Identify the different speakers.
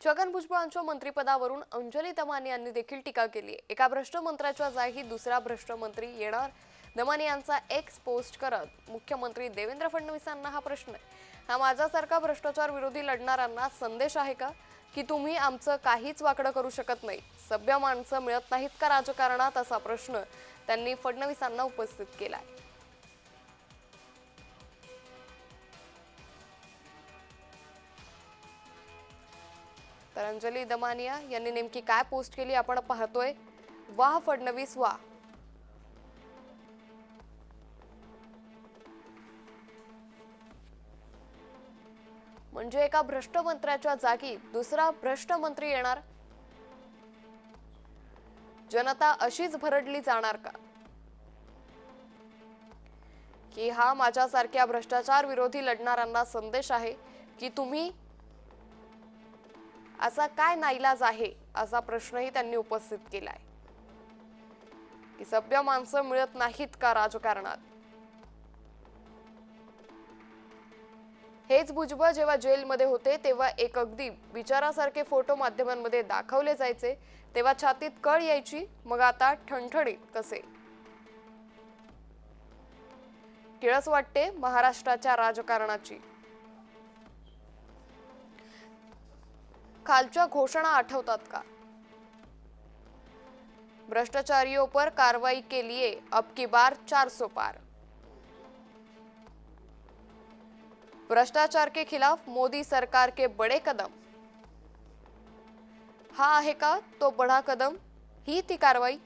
Speaker 1: छगन भुजबळांच्या मंत्रिपदावरून अंजली दमाने यांनी देखील टीका केली. एका भ्रष्ट मंत्र्याच्या जागी दुसरा भ्रष्ट मंत्री येणार? दमाने यांचा एक्स पोस्ट करत मुख्यमंत्री देवेंद्र फडणवीसांना हा प्रश्न आहे. हा माझ्यासारखा भ्रष्टाचार विरोधी लढणाऱ्यांना संदेश आहे का? की तुम्ही आमचं काहीच वाकडं करू शकत नाही. सभ्य माणसं मिळत नाहीत का राजकारणात? असा प्रश्न त्यांनी फडणवीसांना उपस्थित केला आहे तर अंजली दमानिया यांनी नेमकी काय पोस्ट केली आपण पाहतोय. वाह फडणवीस वाह म्हणजे एका भ्रष्ट मंत्र्याच्या जागी दुसरा भ्रष्ट मंत्री येणार? जनता अशीच भरडली जाणार का? की हा माझ्यासारख्या भ्रष्टाचार विरोधी लढणाऱ्यांना संदेश आहे की तुम्ही असा काय नाईलाज आहे असा प्रश्नही त्यांनी उपस्थित केलाय. की सभ्य माणसं मिळत नाहीत का राजकारणात? हेच भुजबळ जेव्हा जेलमध्ये होते तेव्हा एक अगदी विचारासारखे फोटो माध्यमांमध्ये दाखवले जायचे तेव्हा छातीत कळ यायची मग आता ठणठणीत कसे? किळस वाटते महाराष्ट्राच्या राजकारणाची. खालच्या घोषणा आठवतात का? भ्रष्टाचारियों पर कार्रवाई के लिए अब की बार चार सो पार. भ्रष्टाचार के खिलाफ मोदी सरकार के बड़े कदम. हा आहे का तो बडा कदम? ही ती कारवाई